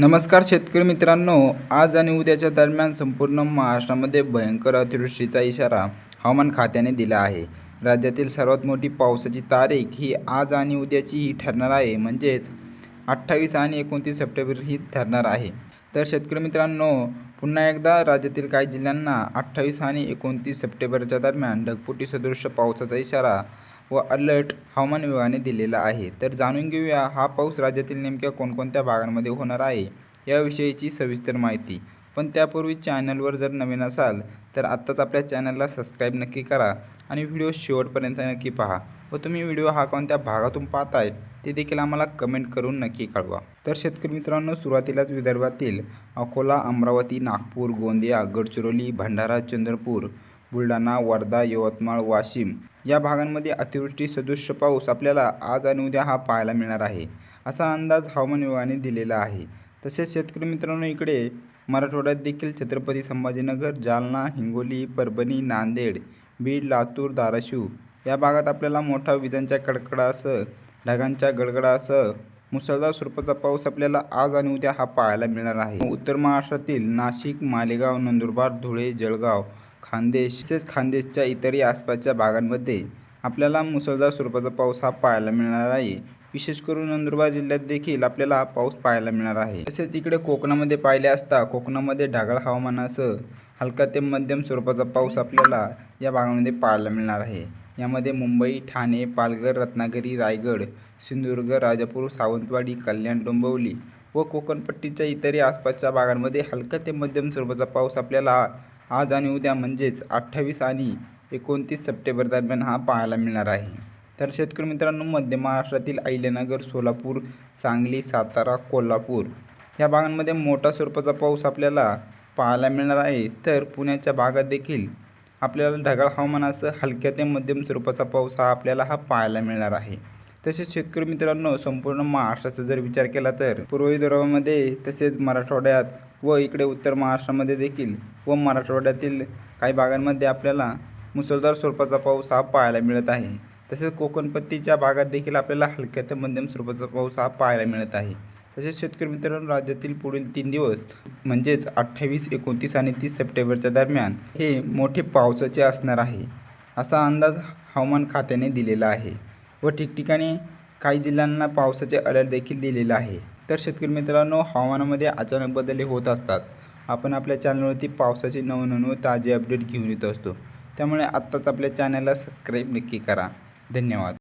नमस्कार शेतकरी मित्रांनो आज आणि उद्याच्या दरम्यान संपूर्ण महाराष्ट्रामध्ये भयंकर अतिवृष्टीचा इशारा हवामान खात्याने दिला आहे. राज्यातील सर्वात मोठी पावसाची तारीख ही आज आणि उद्याची ही ठरणार आहे म्हणजेच अठ्ठावीस आणि एकोणतीस सप्टेंबर ही ठरणार आहे. तर शेतकरी मित्रांनो पुन्हा एकदा राज्यातील काही जिल्ह्यांना अठ्ठावीस आणि एकोणतीस सप्टेंबरच्या दरम्यान ढगफुटी सदृश पावसाचा इशारा व अलर्ट हवामान विभागाने दिलेला आहे. तर जाणून घेऊया हा पाऊस राज्यातील नेमक्या कोणकोणत्या भागांमध्ये होणार आहे याविषयीची सविस्तर माहिती. पण त्यापूर्वी चॅनलवर जर नवीन असाल तर आत्ताच आपल्या चॅनलला सबस्क्राईब नक्की करा आणि व्हिडिओ शेवटपर्यंत नक्की पहा. व तुम्ही व्हिडिओ हा कोणत्या भागातून पाहताय ते देखील आम्हाला कमेंट करून नक्की कळवा. तर शेतकरी मित्रांनो सुरुवातीलाच विदर्भातील अकोला अमरावती नागपूर गोंदिया गडचिरोली भंडारा चंद्रपूर बुलढाणा वर्धा यवतमाळ वाशिम या भागांमध्ये अतिवृष्टी सदृश्य पाऊस आपल्याला आज आणि उद्या हा पाहायला मिळणार आहे असा अंदाज हवामान विभागाने दिलेला आहे. तसेच शेतकरी मित्रांनो इकडे मराठवाड्यात देखील छत्रपती संभाजीनगर जालना हिंगोली परभणी नांदेड बीड लातूर धाराशिव या भागात आपल्याला मोठा विजांच्या कडकडासह ढगांच्या गडगडासह मुसळधार स्वरूपाचा पाऊस आपल्याला आज आणि उद्या हा पाहायला मिळणार आहे. उत्तर महाराष्ट्रातील नाशिक मालेगाव नंदुरबार धुळे जळगाव खानदेश तसेच खानदेशच्या इतरही आसपासच्या भागांमध्ये आपल्याला मुसळधार स्वरूपाचा पाऊस हा पाहायला मिळणार आहे. विशेष करून नंदुरबार जिल्ह्यात देखील आपल्याला पाऊस पाहायला मिळणार आहे. तसेच इकडे कोकणामध्ये पाहिले असता कोकणामध्ये ढगाळ हवामानासह हलका ते मध्यम स्वरूपाचा पाऊस आपल्याला या भागामध्ये पाहायला मिळणार आहे. यामध्ये मुंबई ठाणे पालघर रत्नागिरी रायगड सिंधुदुर्ग राजापूर सावंतवाडी कल्याण डोंबिवली व कोकणपट्टीच्या इतरही आसपासच्या भागांमध्ये हलका ते मध्यम स्वरूपाचा पाऊस आपल्याला आज आणि उद्या म्हणजेच अठ्ठावीस आणि एकोणतीस सप्टेंबर दरम्यान हा पाहायला मिळणार आहे. तर शेतकरी मित्रांनो मध्य महाराष्ट्रातील अहिल्यानगर सोलापूर सांगली सातारा कोल्हापूर या भागांमध्ये मोठा स्वरूपाचा पाऊस आपल्याला पाहायला मिळणार आहे. तर पुण्याच्या भागात देखील आपल्याला ढगाळ हवामानासह हलक्या ते मध्यम स्वरूपाचा पाऊस हा आपल्याला हा पाहायला मिळणार आहे. तसेच शेतकरी मित्रांनो संपूर्ण महाराष्ट्राचा जर विचार केला तर पूर्व विदर्भामध्ये तसेच मराठवाड्यात व इकडे उत्तर महाराष्ट्रामध्ये देखील व मराठवाड्यातील काही भागांमध्ये आपल्याला मुसळधार स्वरूपाचा पाऊस हा पाहायला मिळत आहे. तसेच कोकणपट्टीच्या भागात देखील आपल्याला हलक्या ते मध्यम स्वरूपाचा पाऊस हा पाहायला मिळत आहे. तसेच शेतकरी मित्रांनो राज्यातील पुढील तीन दिवस म्हणजेच अठ्ठावीस एकोणतीस आणि तीस सप्टेंबरच्या दरम्यान हे मोठे पावसाचे असणार आहे असा अंदाज हवामान खात्याने दिलेला आहे. व ठिकठिकाणी काही जिल्ह्यांना पावसाचे अलर्ट देखील दिलेला आहे. तर शेतकरी मित्रांनो हवामानामध्ये अचानक बदल होत असतात. आपण आपल्या चॅनलवरती पावसाचे नवनव ताजे अपडेट घेऊन येत असतो. त्यामुळे आत्ताच आपल्या चॅनलला सबस्क्राईब नक्की करा. धन्यवाद.